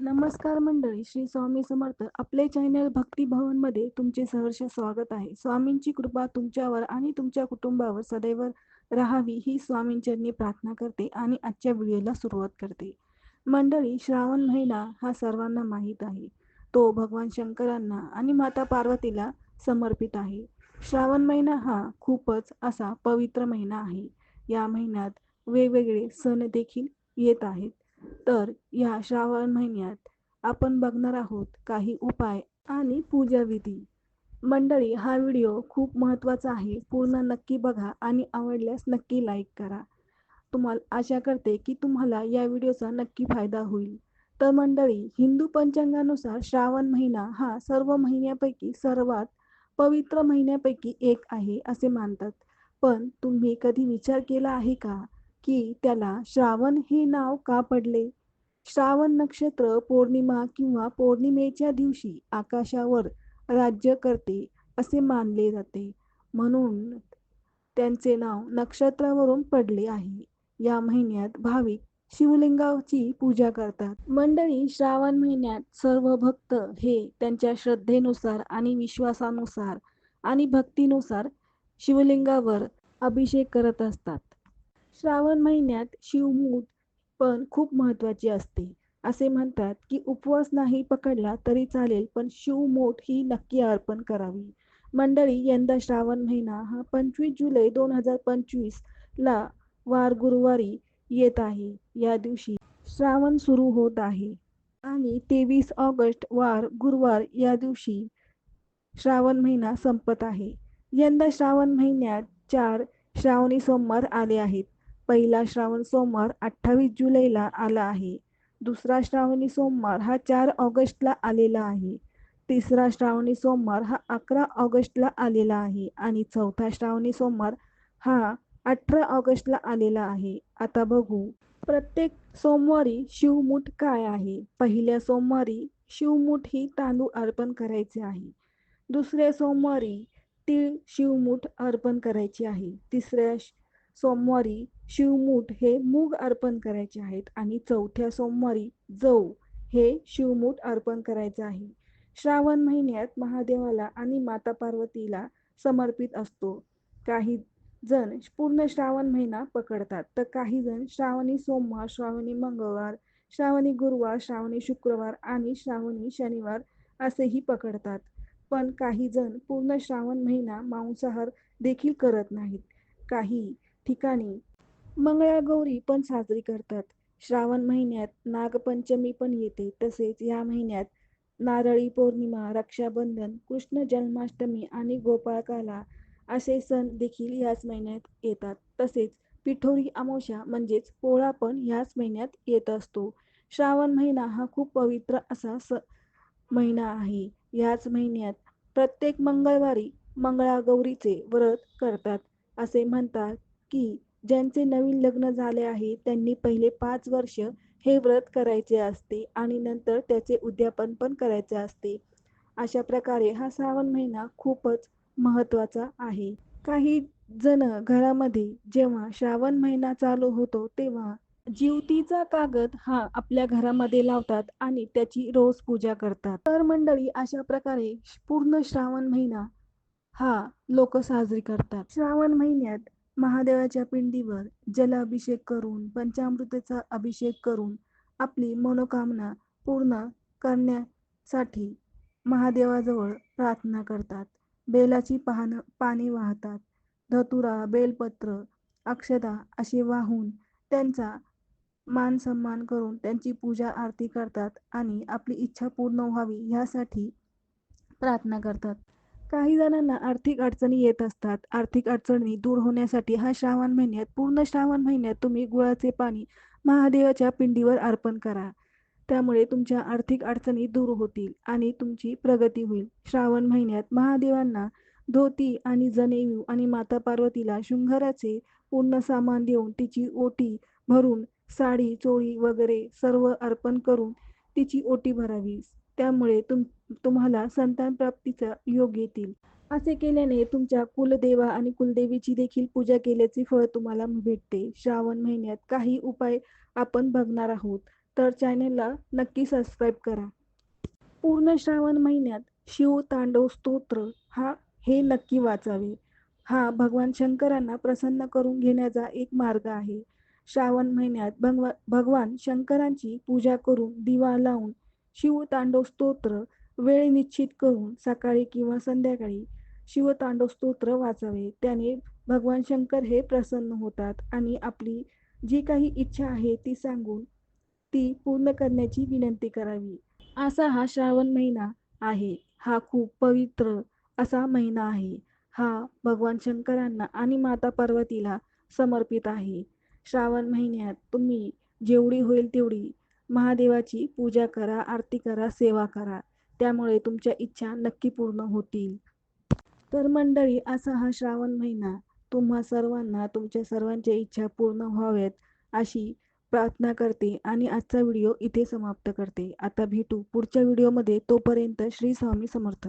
नमस्कार मंडळी श्री स्वामी समर्थ. आपले चॅनल भक्ती भवनमध्ये तुमचे सहर्ष स्वागत आहे. स्वामींची कृपा तुमच्यावर आणि तुमच्या कुटुंबावर सदैव राहावी ही स्वामींचरणी प्रार्थना करते आणि आजच्या व्हिडिओला सुरुवात करते. मंडळी श्रावण महिना हा सर्वांना माहीत आहे. तो भगवान शंकरांना आणि माता पार्वतीला समर्पित आहे. श्रावण महिना हा खूपच असा पवित्र महिना आहे. या महिन्यात वेगवेगळे सण देखील येत आहेत. तर या श्रावण महिन्यात आपण बघणार आहोत काही उपाय आणि पूजा विधी. मंडळी हा व्हिडिओ खूप महत्त्वाचा आहे. पूर्ण नक्की बघा आणि आवडल्यास नक्की लाईक करा. तुम्हाला आशा करते की तुम्हाला या व्हिडिओचा नक्की फायदा होईल. तर मंडळी हिंदू पंचांगानुसार श्रावण महिना हा सर्व महिन्यापैकी सर्वात पवित्र महिन्यापैकी एक आहे असे मानतात. पण तुम्ही कधी विचार केला आहे का? की त्याला श्रावण हे नाव का पडले? श्रावण नक्षत्र पौर्णिमा किंवा पौर्णिमेच्या दिवशी आकाशावर राज्य करते असे मानले जाते. म्हणून त्यांचे नाव नक्षत्रावरून पडले आहे. या महिन्यात भाविक शिवलिंगाची पूजा करतात. मंडळी श्रावण महिन्यात सर्व भक्त हे त्यांच्या श्रद्धेनुसार आणि विश्वासानुसार आणि भक्तीनुसार शिवलिंगावर अभिषेक करत असतात. श्रावण महिन्यात शिवमूठ पण खूप महत्वाची असते. असे म्हणतात की उपवास नाही पकडला तरी चालेल पण शिवमोठ ही नक्की अर्पण करावी. मंडळी यंदा श्रावण महिना हा पंचवीस जुलै दोन हजार पंचवीस ला वार गुरुवारी येत आहे. या दिवशी श्रावण सुरू होत आहे. आणि तेवीस ऑगस्ट वार गुरुवार या दिवशी श्रावण महिना संपत आहे. यंदा श्रावण महिन्यात चार श्रावणी सोमवार आले आहेत. पहिला श्रावण सोमवार अठ्ठावीस जुलैला आला आहे. दुसरा श्रावणी सोमवार हा चार ऑगस्टला आलेला आहे. तिसरा श्रावणी सोमवार हा अकरा ऑगस्टला आलेला आहे आणि चौथा श्रावणी सोमवार हा अठरा ऑगस्टला आलेला आहे. आता बघू. प्रत्येक सोमवारी शिवमूठ काय आहे? पहिल्या सोमवारी शिवमूठ ही तांदूळ अर्पण करायचे आहे. दुसऱ्या सोमवारी तीळ शिवमूठ अर्पण करायची आहे. तिसऱ्या सोमवारी शिवमूठ हे मूग अर्पण करायचे आहेत आणि चौथ्या सोमवारी जव हे शिवमूठ अर्पण करायचे आहे. श्रावण महिन्यात महादेवाला आणि माता पार्वतीला समर्पित असतो. काही जण पूर्ण श्रावण महिना पकडतात तर काही जण श्रावणी सोमवार श्रावणी मंगळवार श्रावणी गुरुवार श्रावणी शुक्रवार आणि श्रावणी शनिवार असेही पकडतात. पण काही जण पूर्ण श्रावण महिना मांसाहार देखील करत नाहीत. काही ठिकाणी. मंगळागौरी पण साजरी करतात. श्रावण महिन्यात नागपंचमी पण येते. तसेच या महिन्यात नारळी पौर्णिमा रक्षाबंधन कृष्ण जन्माष्टमी आणि गोपाळकाला असे सण देखील याच महिन्यात येतात. तसेच पिठोरी अमावस्या म्हणजेच पोळा पण ह्याच महिन्यात येत असतो. श्रावण महिना हा खूप पवित्र असा स महिना आहे. याच महिन्यात प्रत्येक मंगळवारी मंगळागौरीचे व्रत करतात. असे म्हणतात की ज्यांचे नवीन लग्न झाले आहे त्यांनी पहिले पाच वर्ष हे व्रत करायचे असते आणि नंतर त्याचे उद्यापन पण करायचे असते. अशा प्रकारे हा श्रावण महिना खूपच महत्त्वाचा आहे. काही जण घरामध्ये जेव्हा श्रावण महिना चालू होतो तेव्हा जीवतीचा कागद हा आपल्या घरामध्ये लावतात आणि त्याची रोज पूजा करतात. तर मंडळी अशा प्रकारे पूर्ण श्रावण महिना हा लोक साजरी करतात. श्रावण महिन्यात महादेवाच्या पिंडीवर जलाभिषेक करून पंचामृताचा अभिषेक करून आपली मनोकामना पूर्ण करण्यासाठी महादेवाजवळ प्रार्थना करतात. बेलाची पाहणं पाने वाहतात. धतुरा बेलपत्र अक्षदा असे वाहून त्यांचा मान सन्मान करून त्यांची पूजा आरती करतात आणि आपली इच्छा पूर्ण व्हावी ह्यासाठी प्रार्थना करतात. काही जणांना आर्थिक अडचणी येत असतात. आर्थिक अडचणी दूर होण्यासाठी हा श्रावण महिन्यात पूर्ण श्रावण महिन्यात तुम्ही गुळाचे पाणी महादेवाच्या पिंडीवर अर्पण करा. त्यामुळे तुमच्या आर्थिक अडचणी दूर होतील आणि तुमची प्रगती होईल. श्रावण महिन्यात महादेवांना धोती आणि जनेऊ आणि माता पार्वतीला शृंगाराचे पूर्ण सामान देऊन तिची ओटी भरून साडी चोळी वगैरे सर्व अर्पण करून तिची ओटी भरावी त्यामुळे तुम तुम्हाला संतान प्राप्तीचा योग येतील. असे केल्याने तुमच्या कुलदेवा आणि कुलदेवीची देखील पूजा केल्याचे फळ तुम्हाला भेटते. श्रावण महिन्यात काही उपाय आपण बघणार आहोत. तर चॅनेलला नक्की सबस्क्राईब करा. पूर्ण श्रावण महिन्यात शिव तांडव स्तोत्र हा हे नक्की वाचावे. हा भगवान शंकरांना प्रसन्न करून घेण्याचा एक मार्ग आहे. श्रावण महिन्यात भगवा भगवान शंकरांची पूजा करून दिवा लावून शिवतांडव स्तोत्र वेळ निश्चित करून सकाळी किंवा संध्याकाळी शिवतांडव स्तोत्र वाचावे. त्याने भगवान शंकर हे प्रसन्न होतात आणि आपली जी काही इच्छा आहे ती सांगून ती पूर्ण करण्याची विनंती करावी. असा हा श्रावण महिना आहे. हा खूप पवित्र असा महिना आहे. हा भगवान शंकरांना आणि माता पार्वतीला समर्पित आहे. श्रावण महिन्यात तुम्ही जेवढी होईल तेवढी महादेवाची पूजा करा आरती करा सेवा करा. त्यामुळे तुमच्या इच्छा नक्की पूर्ण होतील. तर मंडळी असा हा श्रावण महिना तुम्हा सर्वांना तुमच्या सर्वांच्या इच्छा पूर्ण व्हाव्यात अशी प्रार्थना करते आणि आजचा व्हिडिओ इथे समाप्त करते. आता भेटू पुढच्या व्हिडिओमध्ये. तोपर्यंत श्री स्वामी समर्थ.